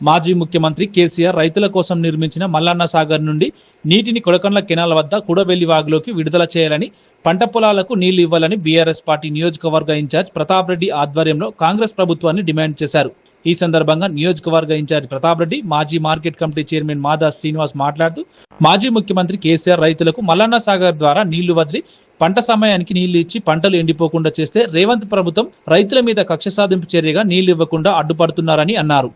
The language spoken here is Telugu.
మాజీ ముఖ్యమంత్రి కేసీఆర్ రైతుల కోసం నిర్మించిన మల్లన్న సాగర్ నుండి నీటిని కొడకండ్ల కెనాల్ వద్ద కుడవెల్లి వాగులోకి విడుదల చేయాలని పంట పొలాలకు నీళ్ళు ఇవ్వాలని బీఆర్ఎస్ పార్టీ నియోజకవర్గ ఇన్ఛార్జ్ ప్రతాప్ రెడ్డి ఆధ్వర్యంలో కాంగ్రెస్ ప్రభుత్వాన్ని డిమాండ్ చేశారు. ఈ సందర్భంగా నియోజకవర్గ ఇన్ఛార్జ్ ప్రతాప్ రెడ్డి మాజీ మార్కెట్ కమిటీ చైర్మన్ మాదా శ్రీనివాస్ మాట్లాడుతూ మాజీ ముఖ్యమంత్రి కేసీఆర్ రైతులకు మల్లన్న సాగర్ ద్వారా నీళ్ళు వదిలి పంట సమయానికి నీళ్ళు ఇచ్చి పంటలు ఎండిపోకుండా చేస్తే రేవంత్ ప్రభుత్వం రైతుల మీద కక్ష సాధింపు చర్యగా నీళ్ళు ఇవ్వకుండా అడ్డుపడుతున్నారని అన్నారు.